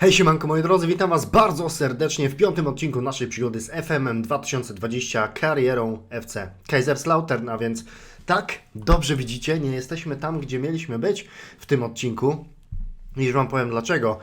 Hej siemanko moi drodzy, witam was bardzo serdecznie w piątym odcinku naszej przygody z FMM 2020 karierą FC Kaiserslautern, a więc tak, dobrze widzicie, nie jesteśmy tam, gdzie mieliśmy być w tym odcinku. I już wam powiem dlaczego,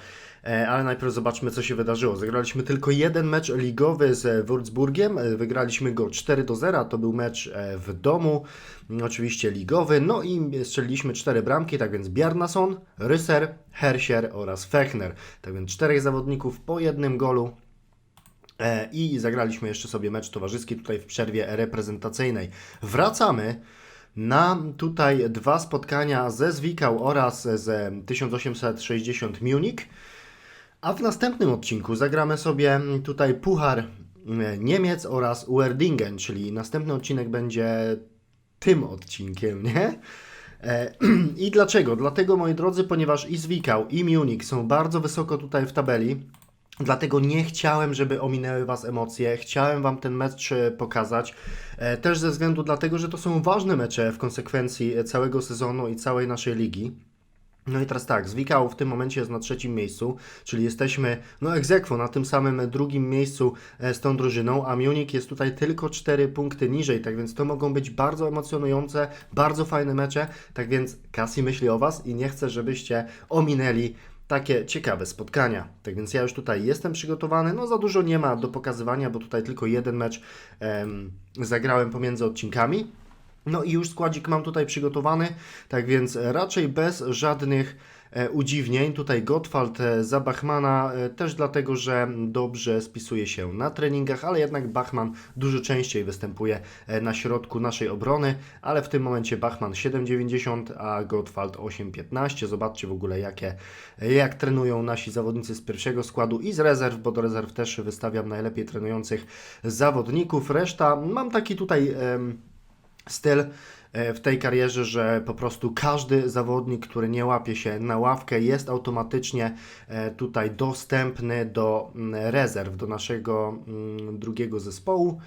ale najpierw zobaczmy co się wydarzyło. Zagraliśmy tylko jeden mecz ligowy z Würzburgiem, E, wygraliśmy go 4 do 0, to był mecz e, w domu, Mm, oczywiście ligowy, no i strzeliliśmy cztery bramki, tak więc Bjarnason, Ryser, Hersier oraz Fechner. Tak więc czterech zawodników po jednym golu. E, I zagraliśmy jeszcze sobie mecz towarzyski tutaj w przerwie reprezentacyjnej. Wracamy na tutaj dwa spotkania ze Zwickau oraz z 1860 Munich. A w następnym odcinku zagramy sobie tutaj Puchar e, Niemiec oraz Uerdingen, czyli następny odcinek będzie tym odcinkiem, nie? E, I dlaczego? Dlatego, moi drodzy, ponieważ i Zwickau, i Munich są bardzo wysoko tutaj w tabeli, Dlatego nie chciałem, żeby ominęły Was emocje. Chciałem Wam ten mecz e, pokazać. E, Też ze względu dlatego, że to są ważne mecze w konsekwencji całego sezonu i całej naszej ligi. No i teraz tak, Zwickau w tym momencie jest na trzecim miejscu, czyli jesteśmy no aequo na tym samym drugim miejscu e, z tą drużyną, a Munich jest tutaj tylko 4 punkty niżej, tak więc to mogą być bardzo emocjonujące, bardzo fajne mecze, tak więc Kasi myśli o Was i nie chcę, żebyście ominęli takie ciekawe spotkania. Tak więc ja już tutaj jestem przygotowany, no za dużo nie ma do pokazywania, bo tutaj tylko jeden mecz em, zagrałem pomiędzy odcinkami. No i już składzik mam tutaj przygotowany, tak więc raczej bez żadnych e, udziwnień. Tutaj Gottwald e, za Bachmana e, też dlatego, że dobrze spisuje się na treningach, ale jednak Bachman dużo częściej występuje na środku naszej obrony, ale w tym momencie Bachman 7,90, a Gottwald 8,15. Zobaczcie w ogóle jakie, jak trenują nasi zawodnicy z pierwszego składu i z rezerw, bo do rezerw też wystawiam najlepiej trenujących zawodników. Reszta mam taki tutaj... styl e, w tej karierze, że po prostu każdy zawodnik, który nie łapie się na ławkę, jest automatycznie e, tutaj dostępny do mm, rezerw, do naszego mm, drugiego zespołu.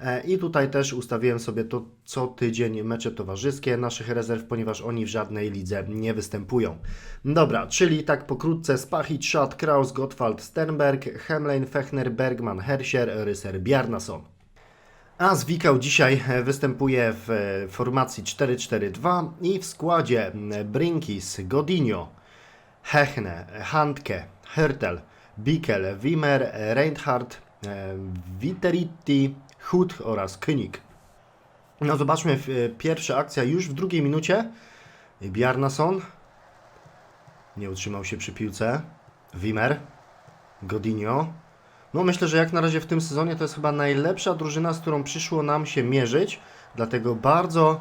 E, I tutaj też ustawiłem sobie to co tydzień mecze towarzyskie naszych rezerw, ponieważ oni w żadnej lidze nie występują. Dobra, czyli tak pokrótce Spachit, Schad, Kraus, Gottwald, Sternberg, Hemlein, Fechner, Bergman, Hersier, Ryser, Bjarnason. A Zwickau dzisiaj e, występuje w e, formacji 4-4-2 i w składzie Brinkis, Godinho, Hechne, Handke, Hertel, Bickel, Wimmer, Reinhardt, e, Viteritti, Hut oraz König. No zobaczmy, pierwsza akcja już w drugiej minucie. Bjarnason nie utrzymał się przy piłce. Wimmer, Godinho, no myślę, że jak na razie w tym sezonie to jest chyba najlepsza drużyna, z którą przyszło nam się mierzyć. Dlatego bardzo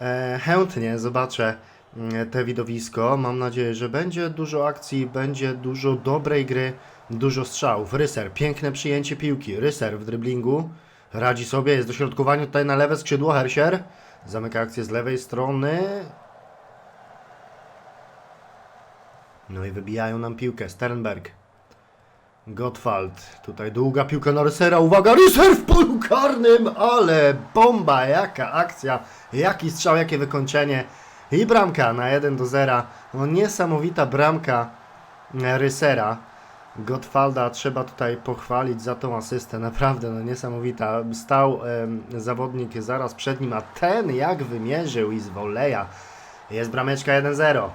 e, chętnie zobaczę mm, te widowisko. Mam nadzieję, że będzie dużo akcji, będzie dużo dobrej gry, dużo strzałów. Ryser, piękne przyjęcie piłki. Ryser w dryblingu radzi sobie, jest dośrodkowanie tutaj na lewe skrzydło. Hersier zamyka akcję z lewej strony. No i wybijają nam piłkę. Sternberg. Gottwald, tutaj długa piłka na Rysera, uwaga, Ryser w polu karnym, ale bomba, jaka akcja, jaki strzał, jakie wykończenie. I bramka na 1 do 0, no niesamowita bramka e, Rysera, Gottwalda trzeba tutaj pochwalić za tą asystę, naprawdę no niesamowita, stał em, zawodnik zaraz przed nim, a ten jak wymierzył i z voleja, jest brameczka 1-0.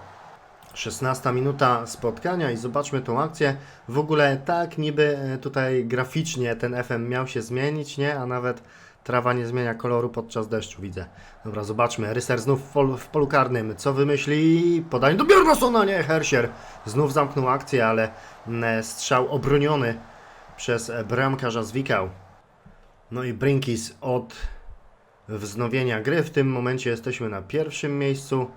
16 minuta spotkania i zobaczmy tą akcję. W ogóle tak niby e, tutaj graficznie ten FM miał się zmienić, nie? A nawet trawa nie zmienia koloru podczas deszczu, widzę. Dobra, zobaczmy. Ryser znów w, pol, w polu karnym. Co wymyśli? Podanie do Bjarnasona, nie? Hersier znów zamknął akcję, ale mm, strzał obroniony przez e, bramkarza Zwickau. No i Brinkis od wznowienia gry. W tym momencie jesteśmy na pierwszym miejscu.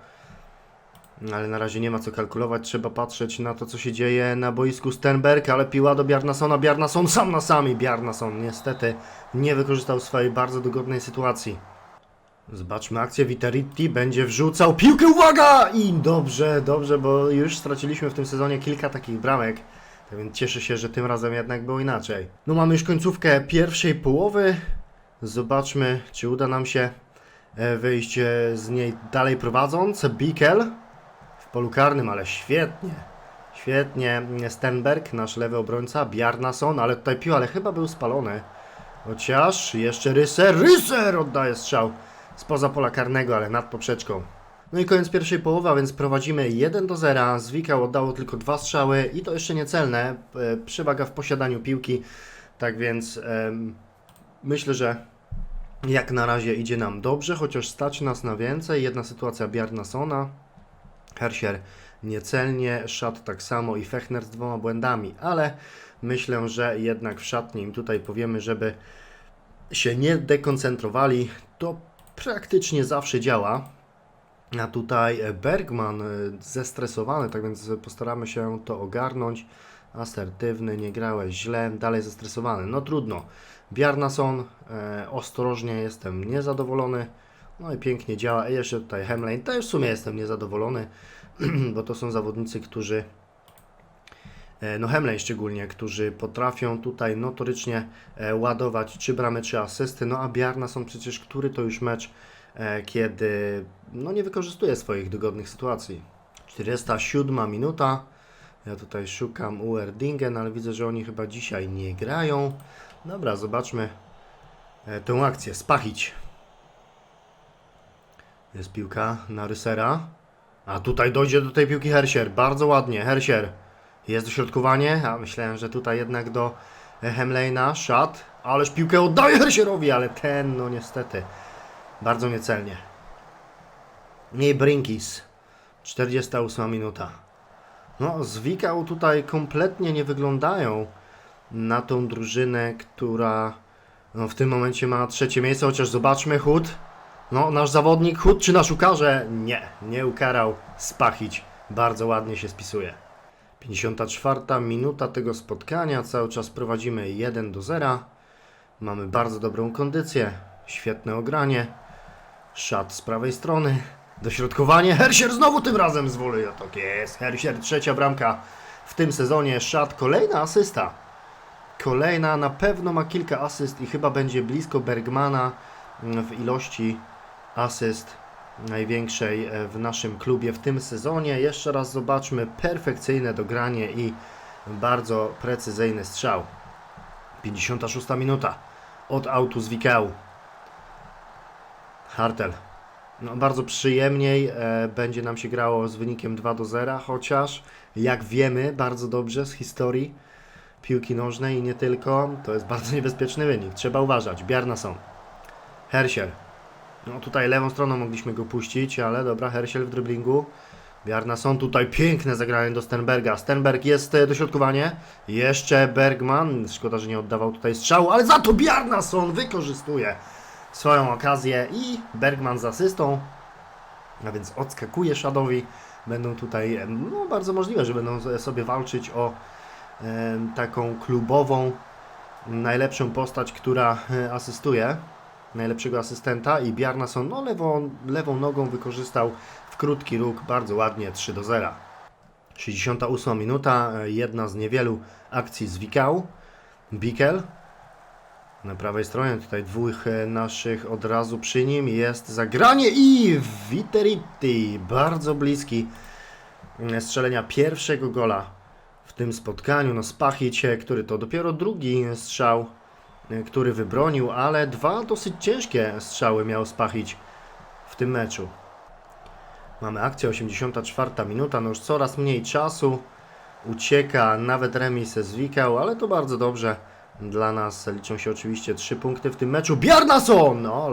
No, Ale na razie nie ma co kalkulować, trzeba patrzeć na to, co się dzieje na boisku Sternberg, ale piła do Bjarnasona, Bjarnason sam na sami, Bjarnason niestety nie wykorzystał swojej bardzo dogodnej sytuacji. Zobaczmy akcję, Viteritti będzie wrzucał piłkę, uwaga! I dobrze, dobrze, bo już straciliśmy w tym sezonie kilka takich bramek, tak więc cieszę się, że tym razem jednak było inaczej. No mamy już końcówkę pierwszej połowy, zobaczmy, czy uda nam się e, wyjść e, z niej dalej prowadząc. Bickel w polu karnym, ale świetnie. Świetnie. Stenberg, nasz lewy obrońca. Bjarnason, ale tutaj pił, ale chyba był spalony. Chociaż jeszcze Ryser. Ryser oddaje strzał spoza pola karnego, ale nad poprzeczką. No i koniec pierwszej połowy, a więc prowadzimy 1 do 0. Zwikał oddało tylko dwa strzały i to jeszcze niecelne. E, Przewaga w posiadaniu piłki. Tak więc em, myślę, że jak na razie idzie nam dobrze, chociaż stać nas na więcej. Jedna sytuacja Bjarnasona. Hersier niecelnie, Szat tak samo i Fechner z dwoma błędami, ale myślę, że jednak w szatni im tutaj powiemy, żeby się nie dekoncentrowali. To praktycznie zawsze działa. A tutaj Bergman e, zestresowany, tak więc postaramy się to ogarnąć. Asertywny, nie grałeś źle, dalej zestresowany. No trudno. Bjarnason, e, ostrożnie jestem niezadowolony. No i pięknie działa. I jeszcze tutaj Hemlane, też w sumie jestem niezadowolony, bo to są zawodnicy, którzy e, no Hemlane szczególnie, którzy potrafią tutaj notorycznie e, ładować czy bramy, czy asysty, no a Bjarnason przecież, który to już mecz, e, kiedy no nie wykorzystuje swoich dogodnych sytuacji. 47 minuta, ja tutaj szukam Uerdingen, ale widzę, że oni chyba dzisiaj nie grają. Dobra, zobaczmy tę akcję. Spachić. Jest piłka na Rysera. A tutaj dojdzie do tej piłki Hersier. Bardzo ładnie. Hersier. Jest dośrodkowanie. A myślałem, że tutaj jednak do Hemlejna. Szat. Ależ piłkę oddaje Hersierowi, ale ten, no niestety, bardzo niecelnie. Nie Brinkis. 48 minuta. No, Zwikał tutaj kompletnie nie wyglądają na tą drużynę, która no, w tym momencie ma trzecie miejsce, chociaż zobaczmy, Hud. No, nasz zawodnik Hud czy nasz ukarze? Nie, nie ukarał. Spachić. Bardzo ładnie się spisuje. 54 minuta tego spotkania. Cały czas prowadzimy 1 do 0. Mamy bardzo dobrą kondycję. Świetne ogranie. Szat z prawej strony. Dośrodkowanie. Hersier znowu tym razem z woli. Tak jest. Hersier, trzecia bramka w tym sezonie. Szat, kolejna asysta. Kolejna na pewno ma kilka asyst i chyba będzie blisko Bergmana w ilości asyst największej e, w naszym klubie w tym sezonie. Jeszcze raz zobaczmy perfekcyjne dogranie i bardzo precyzyjny strzał. 56 minuta od autu z Wikał. Hartel. No, bardzo przyjemniej e, będzie nam się grało z wynikiem 2 do 0, chociaż jak wiemy bardzo dobrze z historii piłki nożnej i nie tylko, to jest bardzo niebezpieczny wynik. Trzeba uważać. Bjarnason. Hersiel. No tutaj lewą stroną mogliśmy go puścić, ale dobra, Hersiel w driblingu. Bjarnason tutaj piękne zagranie do Stenberga. Stenberg jest e, dośrodkowanie. Jeszcze Bergman. Szkoda, że nie oddawał tutaj strzału, ale za to Bjarnason wykorzystuje swoją okazję i Bergman z asystą. A więc odskakuje Shadowi. Będą tutaj, e, no bardzo możliwe, że będą sobie walczyć o e, taką klubową najlepszą postać, która e, asystuje najlepszego asystenta i Bjarnason no, lewą, lewą nogą wykorzystał w krótki róg bardzo ładnie 3 do 0. 68 minuta, jedna z niewielu akcji z Wikał. Bikel na prawej stronie, tutaj dwóch naszych od razu przy nim jest zagranie i Viteriti, bardzo bliski e, strzelenia pierwszego gola w tym spotkaniu. No Spachić, e, który to dopiero drugi strzał, który wybronił, ale dwa dosyć ciężkie strzały miał Spachić w tym meczu. Mamy akcję 84 minuta, no już coraz mniej czasu ucieka, nawet remis zwikał, ale to bardzo dobrze dla nas. Liczą się oczywiście trzy punkty w tym meczu. Bjarnason! No.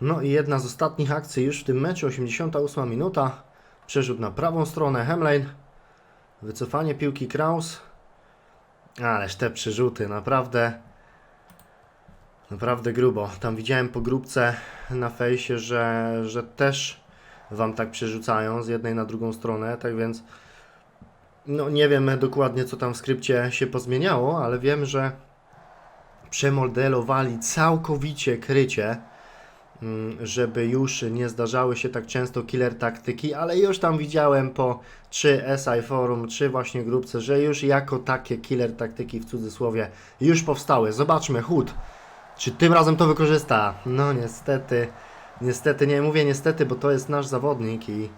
No i jedna z ostatnich akcji już w tym meczu, 88 minuta. Przerzut na prawą stronę, Hemlane. Wycofanie piłki Kraus. Ależ te przerzuty, naprawdę. Naprawdę grubo. Tam widziałem po grupce na fejsie, że, że też wam tak przerzucają z jednej na drugą stronę, tak więc no nie wiem dokładnie co tam w skrypcie się pozmieniało, ale wiem, że przemodelowali całkowicie krycie, żeby już nie zdarzały się tak często killer taktyki, ale już tam widziałem po czy SI Forum, czy właśnie grupce, że już jako takie killer taktyki w cudzysłowie już powstały. Zobaczmy, Hud. Czy tym razem to wykorzysta? No niestety, niestety, nie mówię niestety, bo to jest nasz zawodnik i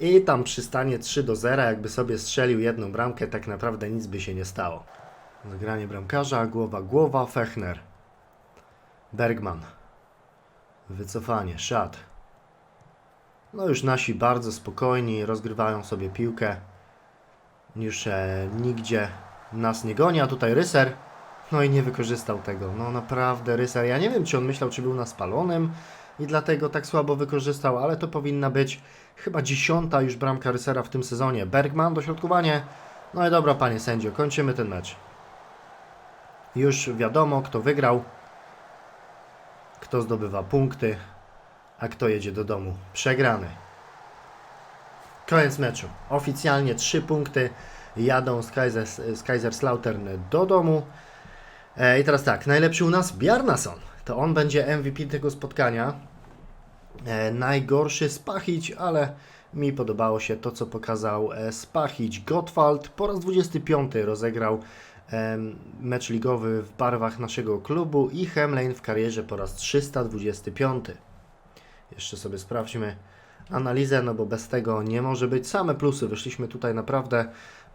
i tam przystanie 3 do 0, jakby sobie strzelił jedną bramkę, tak naprawdę nic by się nie stało. Zagranie bramkarza, głowa, głowa, Fechner. Bergman. Wycofanie, szat. No już nasi bardzo spokojni, rozgrywają sobie piłkę. Już e, nigdzie nas nie goni, a tutaj Ryser. No i nie wykorzystał tego. No naprawdę Ryser, ja nie wiem czy on myślał, czy był na spalonym i dlatego tak słabo wykorzystał, ale to powinna być chyba dziesiąta już bramka Rysera w tym sezonie. Bergman, dośrodkowanie. No i dobra panie sędzio, kończymy ten mecz. Już wiadomo kto wygrał, kto zdobywa punkty, a kto jedzie do domu przegrany. Koniec meczu. Oficjalnie 3 punkty jadą z, Kaisers, z Kaiserslautern do domu. E, I teraz tak, najlepszy u nas Bjarnason. To on będzie MVP tego spotkania. E, najgorszy Spachić, ale mi podobało się to, co pokazał e, Spachić. Gottwald po raz 25 rozegrał mecz ligowy w barwach naszego klubu i Hemlane w karierze po raz 325. Jeszcze sobie sprawdźmy analizę, no bo bez tego nie może być. Same plusy, wyszliśmy tutaj naprawdę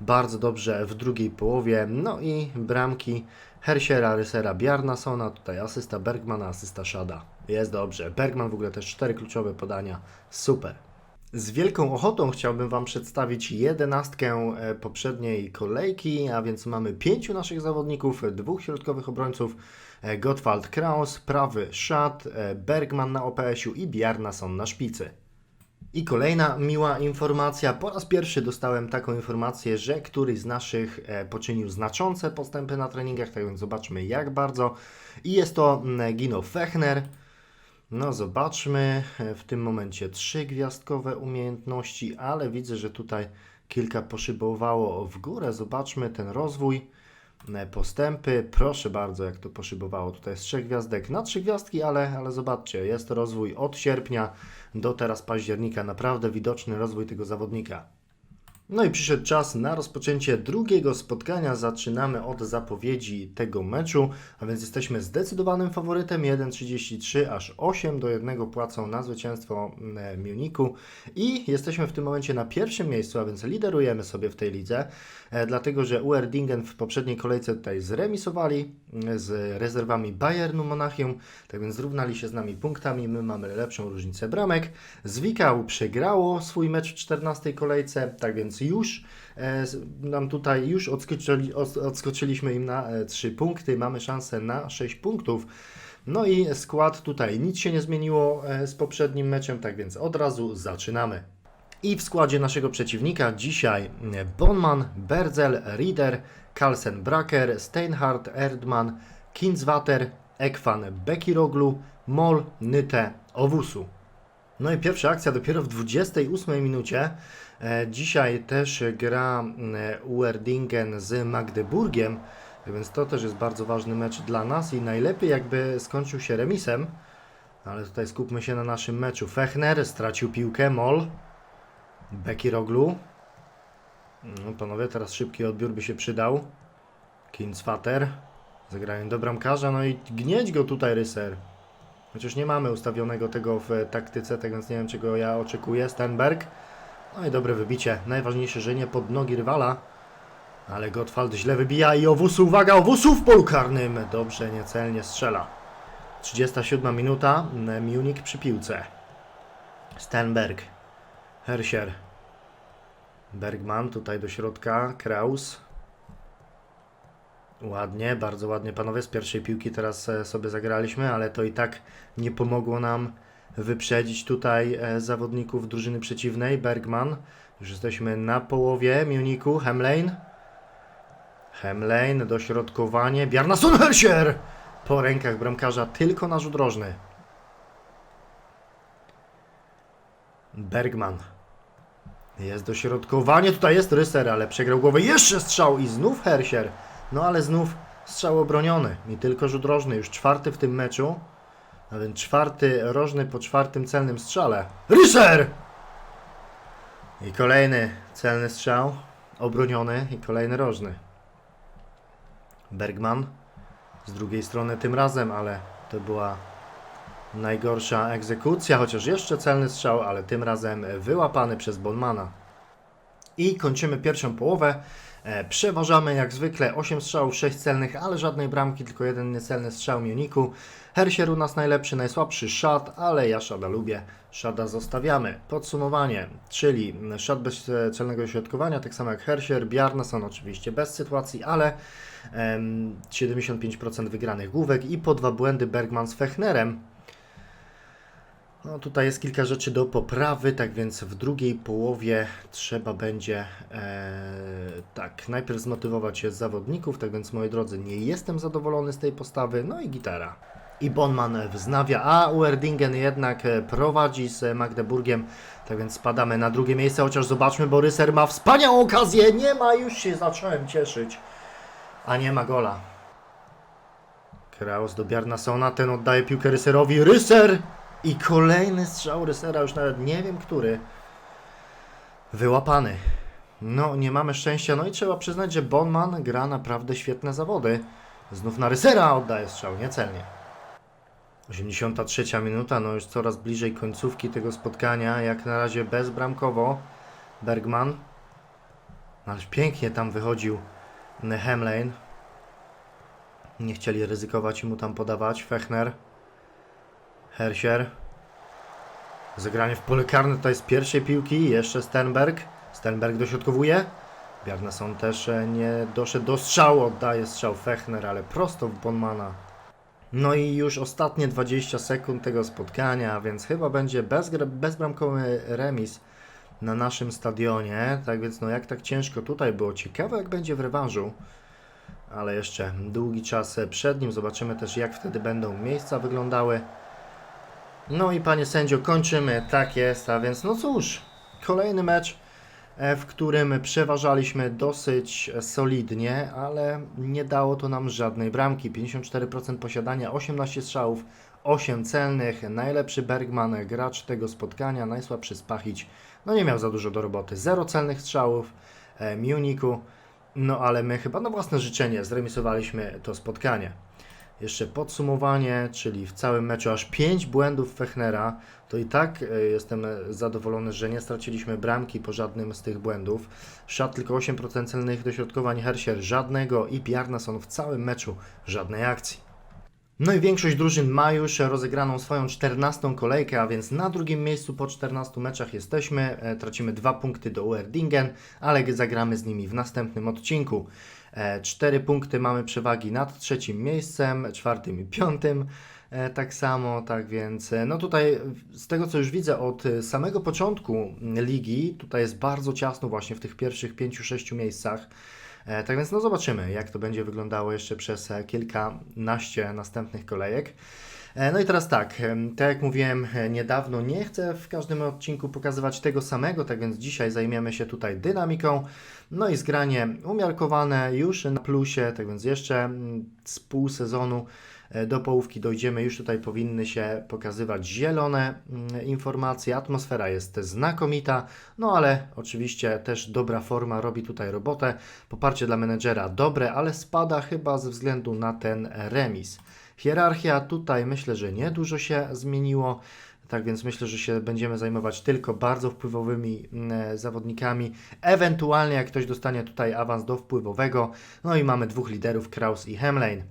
bardzo dobrze w drugiej połowie. No i bramki Hersiera, Rysera, Bjarnasona, tutaj asysta Bergmana, asysta Szada. Jest dobrze. Bergman w ogóle też cztery kluczowe podania. Super. Z wielką ochotą chciałbym Wam przedstawić jedenastkę e, poprzedniej kolejki, a więc mamy pięciu naszych zawodników, dwóch środkowych obrońców, e, Gottwald Kraus, prawy Szat, e, Bergman na OPS-u i Bjarnason na szpicy. I kolejna miła informacja. Po raz pierwszy dostałem taką informację, że któryś z naszych poczynił znaczące postępy na treningach, tak więc zobaczmy jak bardzo. I jest to Gino Fechner. No zobaczmy, E, w tym momencie trzy gwiazdkowe umiejętności, ale widzę, że tutaj kilka poszybowało w górę. Zobaczmy ten rozwój, e, postępy. Proszę bardzo, jak to poszybowało. Tutaj jest trzech gwiazdek na trzy gwiazdki, ale, ale zobaczcie, jest rozwój od sierpnia do teraz października. Naprawdę widoczny rozwój tego zawodnika. No i przyszedł czas na rozpoczęcie drugiego spotkania. Zaczynamy od zapowiedzi tego meczu, a więc jesteśmy zdecydowanym faworytem 1,33 aż 8 do 1 płacą na zwycięstwo mm, Munichu i jesteśmy w tym momencie na pierwszym miejscu, a więc liderujemy sobie w tej lidze, e, dlatego że Uerdingen w poprzedniej kolejce tutaj zremisowali mm, z rezerwami Bayernu Monachium, tak więc zrównali się z nami punktami, my mamy lepszą różnicę bramek. Zwickau przegrało swój mecz w 14 kolejce, tak więc już e, nam tutaj już odskoczyli, odskoczyliśmy im na e, 3 punkty, mamy szansę na 6 punktów. No i skład tutaj nic się nie zmieniło e, z poprzednim meczem, tak więc od razu zaczynamy. I w składzie naszego przeciwnika dzisiaj e, Bonman, Berzel, Rieder, Carlsen Bracker, Steinhardt, Erdmann, Kinswater, Ekwan Bekiroglu, Mol, Nyte, Owusu. No i pierwsza akcja dopiero w 28 minucie. E, dzisiaj też gra e, Uerdingen z Magdeburgiem, więc to też jest bardzo ważny mecz dla nas i najlepiej jakby skończył się remisem. Ale tutaj skupmy się na naszym meczu. Fechner stracił piłkę, Mol, Bekiroglu. No, panowie, teraz szybki odbiór by się przydał. Kinswater. Zagrają do bramkarza, no i gnieć go tutaj Ryser. Chociaż nie mamy ustawionego tego w taktyce, tak więc nie wiem czego ja oczekuję. Stenberg. No i dobre wybicie. Najważniejsze, że nie pod nogi rywala. Ale Gottwald źle wybija i Owusu, uwaga, Owusu w polu karnym. Dobrze, niecelnie strzela. 37 minuta, Munich przy piłce. Stenberg. Hersier. Bergman tutaj do środka, Kraus. Ładnie, bardzo ładnie panowie z pierwszej piłki teraz e, sobie zagraliśmy, ale to i tak nie pomogło nam wyprzedzić tutaj e, zawodników drużyny przeciwnej. Bergman, już jesteśmy na połowie Munichu, Hemlane. Hemlane, dośrodkowanie, Bjarnason Hersier! Po rękach bramkarza tylko na rzut rożny. Bergman. Jest dośrodkowanie, tutaj jest Ryser, ale przegrał głowę. Jeszcze strzał i znów Hersier. No ale znów strzał obroniony i tylko rzut rożny, już czwarty w tym meczu. A więc czwarty rożny po czwartym celnym strzale. Ryser! I kolejny celny strzał, obroniony i kolejny rożny. Bergman z drugiej strony tym razem, ale to była Najgorsza egzekucja, chociaż jeszcze celny strzał, ale tym razem wyłapany przez Bonmana. I kończymy pierwszą połowę. E, Przeważamy jak zwykle 8 strzałów, 6 celnych, ale żadnej bramki, tylko jeden niecelny strzał Mioniku. Hersier u nas najlepszy, najsłabszy Szad, ale ja Szada lubię. Szada zostawiamy. Podsumowanie, czyli Szad bez e, celnego środkowania, tak samo jak Hersier, Bjarnason oczywiście bez sytuacji, ale em, 75% wygranych główek i po dwa błędy Bergman z Fechnerem. No tutaj jest kilka rzeczy do poprawy, tak więc w drugiej połowie trzeba będzie e, tak, najpierw zmotywować się zawodników, tak więc moi drodzy, nie jestem zadowolony z tej postawy, no i gitara. I Bonman wznawia, a Uerdingen jednak e, prowadzi z Magdeburgiem, tak więc spadamy na drugie miejsce, chociaż zobaczmy, Boryser ma wspaniałą okazję, nie ma, już się zacząłem cieszyć, a nie ma gola. Kraus do Bjarnasona, ten oddaje piłkę Ryserowi, Ryser! I kolejny strzał Rysera, już nawet nie wiem który. Wyłapany. No, nie mamy szczęścia. No i trzeba przyznać, że Bonman gra naprawdę świetne zawody. Znów na Rysera oddaje strzał, niecelnie. 83 minuta, no już coraz bliżej końcówki tego spotkania. Jak na razie bezbramkowo. Bergman. No, Ależ pięknie tam wychodził Hemlane. Nie chcieli ryzykować i mu tam podawać. Fechner. Hersier. Zagranie w pole karne tutaj z pierwszej piłki. Jeszcze Sternberg. Sternberg dośrodkowuje. Bjarnason też e, nie doszedł do strzału. Oddaje strzał Fechner, ale prosto w Bonmana. No i już ostatnie 20 sekund tego spotkania, więc chyba będzie bezgra- bezbramkowy remis na naszym stadionie. Tak więc no jak tak ciężko tutaj było. Ciekawe jak będzie w rewanżu. Ale jeszcze długi czas przed nim. Zobaczymy też jak wtedy będą miejsca wyglądały. No i panie sędzio, kończymy. Tak jest, a więc no cóż, kolejny mecz, e, w którym przeważaliśmy dosyć solidnie, ale nie dało to nam żadnej bramki. 54% posiadania, 18 strzałów, 8 celnych. Najlepszy Bergman, gracz tego spotkania, najsłabszy Spachić. No nie miał za dużo do roboty. 0 celnych strzałów, e, Miuniku. No ale my chyba na własne życzenie zremisowaliśmy to spotkanie. Jeszcze podsumowanie, czyli w całym meczu aż 5 błędów Fechnera. To i tak e, jestem zadowolony, że nie straciliśmy bramki po żadnym z tych błędów. Szat tylko 8% celnych dośrodkowań, Hersier żadnego i Bjarnason w całym meczu żadnej akcji. No i większość drużyn ma już rozegraną swoją 14 kolejkę, a więc na drugim miejscu po 14 meczach jesteśmy. E, Tracimy dwa punkty do Uerdingen, ale zagramy z nimi w następnym odcinku. E, Cztery punkty mamy przewagi nad trzecim miejscem, czwartym i piątym. E, Tak samo, tak więc, e, no tutaj z tego co już widzę od samego początku ligi, tutaj jest bardzo ciasno właśnie w tych pierwszych 5-6 miejscach. Tak więc no zobaczymy, jak to będzie wyglądało jeszcze przez kilkanaście następnych kolejek. E, No i teraz tak, tak jak mówiłem e, niedawno, nie chcę w każdym odcinku pokazywać tego samego, tak więc dzisiaj zajmiemy się tutaj dynamiką. No i zgranie umiarkowane już na plusie, tak więc jeszcze z pół sezonu e, do połówki dojdziemy, już tutaj powinny się pokazywać zielone informacje. Atmosfera jest znakomita, no ale oczywiście też dobra forma robi tutaj robotę. Poparcie dla menedżera dobre, ale spada chyba ze względu na ten remis. Hierarchia tutaj myślę, że nie dużo się zmieniło. Tak więc myślę, że się będziemy zajmować tylko bardzo wpływowymi mm, zawodnikami. Ewentualnie jak ktoś dostanie tutaj awans do wpływowego. No i mamy dwóch liderów, Kraus i Hemlane.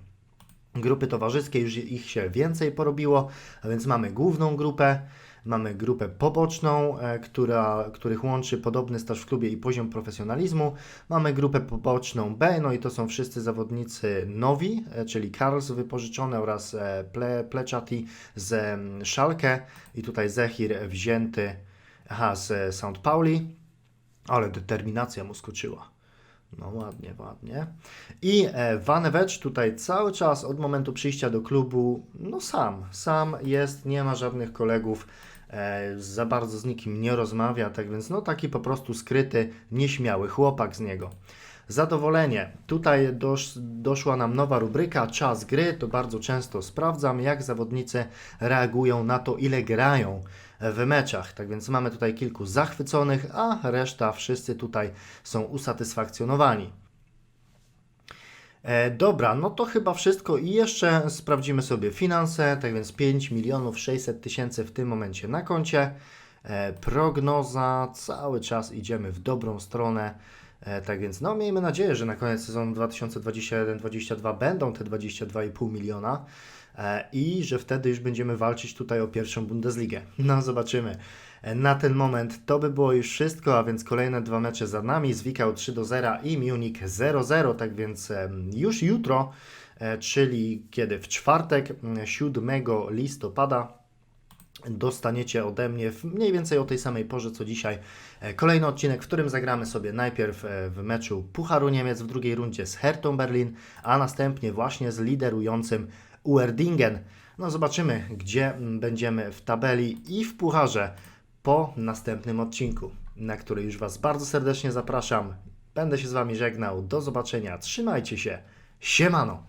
Grupy towarzyskie, już ich się więcej porobiło, a więc mamy główną grupę, mamy grupę poboczną, e, która, których łączy podobny staż w klubie i poziom profesjonalizmu. Mamy grupę poboczną B, no i to są wszyscy zawodnicy nowi, e, czyli Karls wypożyczony oraz e, Ple, Pleczati z Schalke i tutaj Zechir wzięty aha, z St. Pauli, ale determinacja mu skoczyła. No ładnie, ładnie. I Vanewecz tutaj cały czas od momentu przyjścia do klubu, no sam, sam jest, nie ma żadnych kolegów, za bardzo z nikim nie rozmawia, tak więc no taki po prostu skryty, nieśmiały chłopak z niego. Zadowolenie. Tutaj dosz, doszła nam nowa rubryka Czas gry. To bardzo często sprawdzam, jak zawodnicy reagują na to, ile grają w meczach. Tak więc mamy tutaj kilku zachwyconych, a reszta wszyscy tutaj są usatysfakcjonowani. E, dobra, no to chyba wszystko i jeszcze sprawdzimy sobie finanse, tak więc 5 milionów 600 tysięcy w tym momencie na koncie. E, prognoza, cały czas idziemy w dobrą stronę. E, tak więc no miejmy nadzieję, że na koniec sezonu 2021-2022 będą te 22,5 miliona i że wtedy już będziemy walczyć tutaj o pierwszą Bundesligę. No zobaczymy. Na ten moment to by było już wszystko, a więc kolejne dwa mecze za nami. Zwikał 3 do 0 i Munich 0-0, tak więc już jutro, e, czyli kiedy w czwartek m, 7 listopada dostaniecie ode mnie w mniej więcej o tej samej porze co dzisiaj e, kolejny odcinek, w którym zagramy sobie najpierw e, w meczu Pucharu Niemiec w drugiej rundzie z Hertą Berlin, a następnie właśnie z liderującym Uerdingen. No zobaczymy, gdzie będziemy w tabeli i w Pucharze po następnym odcinku, na który już Was bardzo serdecznie zapraszam. Będę się z Wami żegnał. Do zobaczenia. Trzymajcie się. Siemano.